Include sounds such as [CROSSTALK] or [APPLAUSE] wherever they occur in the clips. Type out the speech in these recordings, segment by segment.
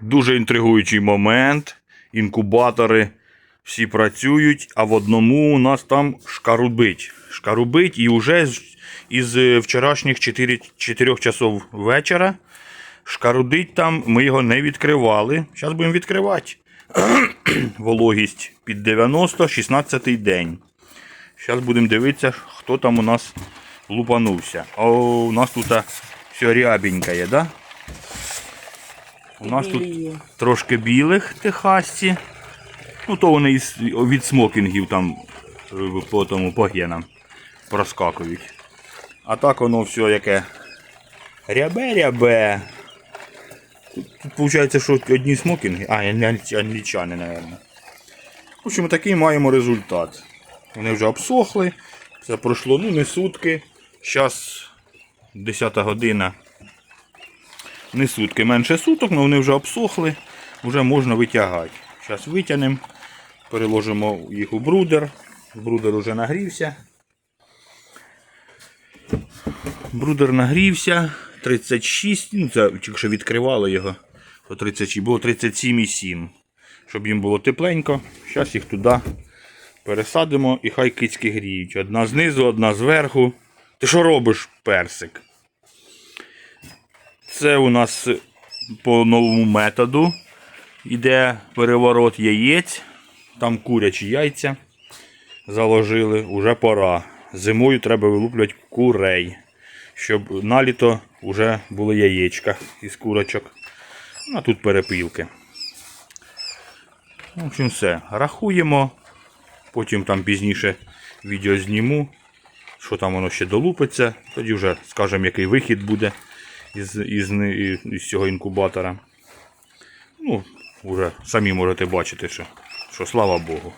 Дуже інтригуючий момент. Інкубатори всі працюють, а в одному у нас там шкарубить. Шкарубить і вже із е, вчорашніх 4, 4 часов вечора. Шкарудить там, ми його не відкривали. Зараз будемо відкривати. [CLEARS THROAT] Вологість під 90, 16 день. Зараз будемо дивитися, хто там у нас лупанувся. А у нас тут все рябеньке є, да? У нас тут трошки білих техасці. Ну, то вони із, від смокінгів там е, по тому по генам проскакують. А так воно все яке рябе-рябе. Тут, тут виходить, що одні смокінги. А, англічани, мабуть. В общем, такий маємо результат. Вони вже обсохли. Це пройшло ну, не сутки. Зараз 10 година. Не сутки, менше суток, але вони вже обсохли, вже можна витягати. Зараз витягнемо, переложимо їх у брудер. Брудер вже нагрівся. Брудер нагрівся. 36, ну це якщо відкривали його, то 36, було 37,7. Щоб їм було тепленько. Зараз їх туди пересадимо і хай кицьки гріють. Одна знизу, одна зверху. Ти що робиш, персик? Це у нас по новому методу йде переворот яєць. Там курячі яйця заложили, уже пора. Зимою треба вилуплювати курей, щоб на літо вже були яєчка із курочок. Ну, А тут перепілки. В общем, все. Рахуємо. Потім там пізніше відео зніму, що там воно ще долупиться. Тоді вже скажемо, який вихід буде із, із, із, цього інкубатора. Ну, вже самі можете бачити, що, що слава Богу.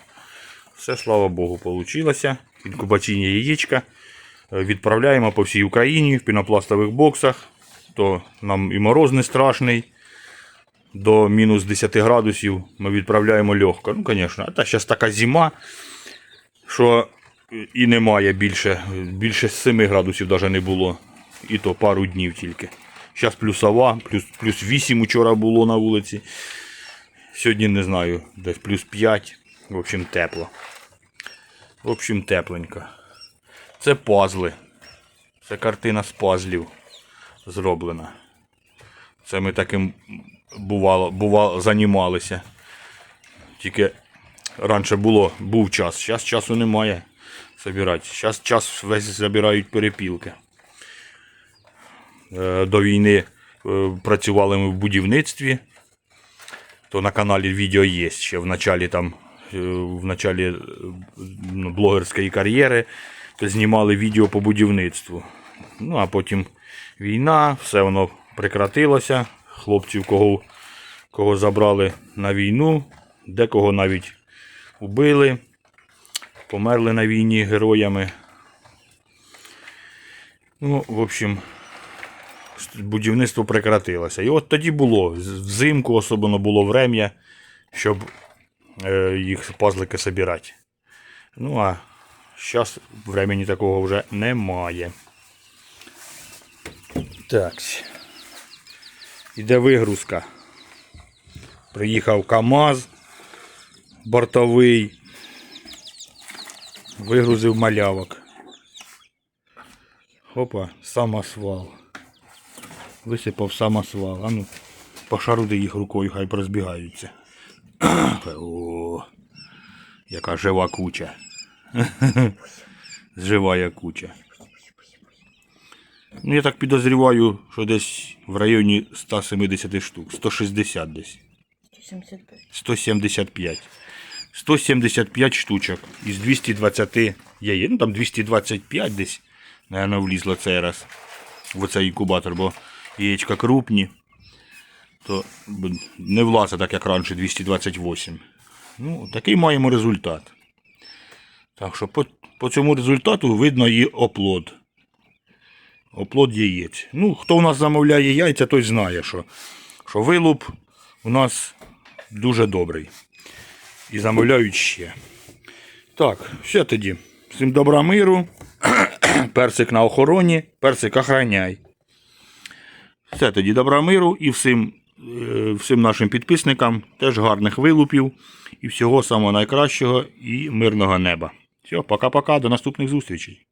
Все, слава Богу, вийшло. Інкубаційні яєчка е, відправляємо по всій Україні в пінопластових боксах. То нам і мороз не страшний. До мінус 10 градусів ми відправляємо легко. Ну, звісно, а та зараз така зима, що і немає більше, більше 7 градусів навіть не було. І то пару днів тільки. Зараз плюсова, плюс, плюс 8 учора було на вулиці. Сьогодні не знаю, десь плюс 5. В общем, тепло. В общем, тепленько. Це пазли. Це картина з пазлів зроблена. Це ми таким бувало, бувало займалися. Тільки раніше було, був час, зараз часу немає забирати. Зараз час весь забирають перепілки. Е, До війни е, працювали ми в будівництві, то на каналі відео є ще в началі там, е, в началі ну, блогерської кар'єри, знімали відео по будівництву. Ну а потім війна, все воно прекратилося. Хлопців, кого, кого забрали на війну, декого навіть убили, померли на війні героями. Ну, в общем, будівництво прекратилося. І от тоді було, взимку особливо було врем'я, щоб е, їх пазлики собирати. Ну а зараз времени такого вже немає. Так. Іде вигрузка. Приїхав КАМАЗ бортовий. Вигрузив малявок. Хопа, самосвал. Висипав самосвал. А ну, пошаруди їх рукою, хай розбігаються. О, яка жива куча. [LAUGHS] Живая куча. Ну, я так підозріваю, що десь в районі 170 штук. 160 десь. 175. 175. 175 штучок із 220 яєць. Ну там 225 десь, наверное, влізло цей раз в оцей інкубатор, бо яєчка крупні. То не влазить так, як раніше, 228. Ну, такий маємо результат. Так що по, по цьому результату видно і оплод. Оплод яєць. Ну, хто у нас замовляє яйця, той знає, що, що вилуп у нас дуже добрий. І замовляють ще. Так, все тоді. Всім добра миру. [CLEARS THROAT] Персик на охороні, персик охраняй. Все тоді добра миру і всім е, всім нашим підписникам теж гарних вилупів і всього самого найкращого і мирного неба. Все, пока-пока, до наступних зустрічей.